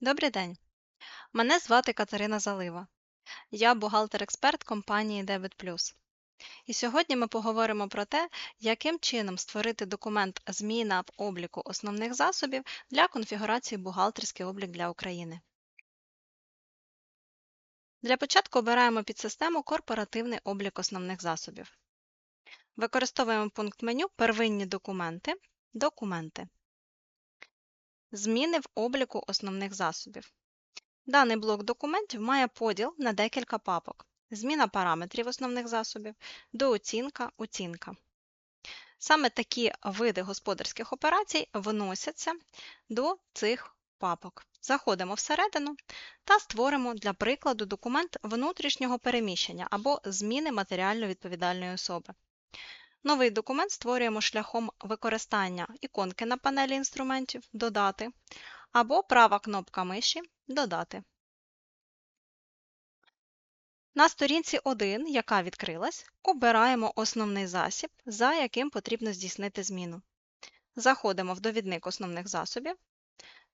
Добрий день. Мене звати Катерина Залива. Я бухгалтер-експерт компанії Debit І сьогодні ми поговоримо про те, яким чином створити документ Зміна в обліку основних засобів для конфігурації бухгалтерський облік для України. Для початку обираємо підсистему Корпоративний облік основних засобів. Використовуємо пункт меню Первинні документи, Документи. Зміни в обліку основних засобів. Даний блок документів має поділ на декілька папок. Зміна параметрів основних засобів, дооцінка, оцінка. Саме такі види господарських операцій вносяться до цих папок. Заходимо всередину та створимо для прикладу документ внутрішнього переміщення або зміни матеріально відповідальної особи. Новий документ створюємо шляхом використання іконки на панелі інструментів Додати або права кнопка миші Додати. На сторінці 1, яка відкрилась, обираємо основний засіб, за яким потрібно здійснити зміну. Заходимо в довідник основних засобів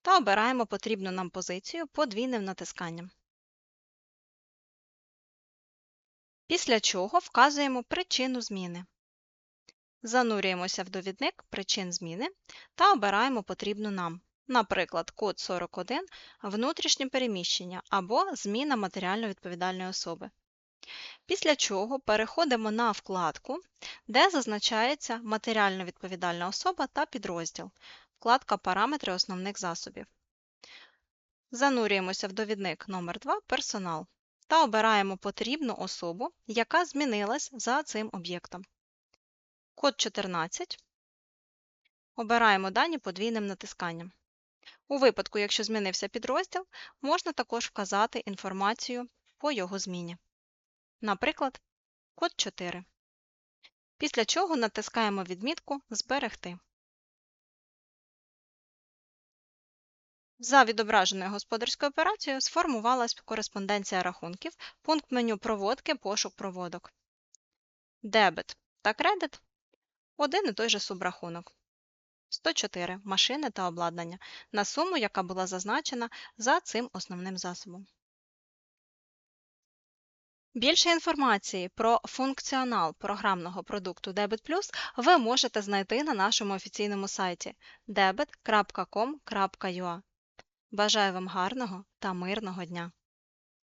та обираємо потрібну нам позицію подвійним натисканням. Після чого вказуємо причину зміни. Занурюємося в довідник причин зміни та обираємо потрібну нам, наприклад, код 41 внутрішнє переміщення або зміна матеріально відповідальної особи. Після чого переходимо на вкладку, де зазначається матеріально відповідальна особа та підрозділ, вкладка Параметри основних засобів. Занурюємося в довідник номер 2 Персонал та обираємо потрібну особу, яка змінилась за цим об'єктом. Код 14. Обираємо дані подвійним натисканням. У випадку, якщо змінився підрозділ, можна також вказати інформацію по його зміні. Наприклад, код 4. Після чого натискаємо відмітку Зберегти. За відображеною господарською операцією сформувалась кореспонденція рахунків, пункт меню Проводки, пошук проводок. Дебет та кредит один і той же субрахунок. 104 машини та обладнання на суму, яка була зазначена за цим основним засобом. Більше інформації про функціонал програмного продукту Debit Plus ви можете знайти на нашому офіційному сайті debit.com.ua. Бажаю вам гарного та мирного дня!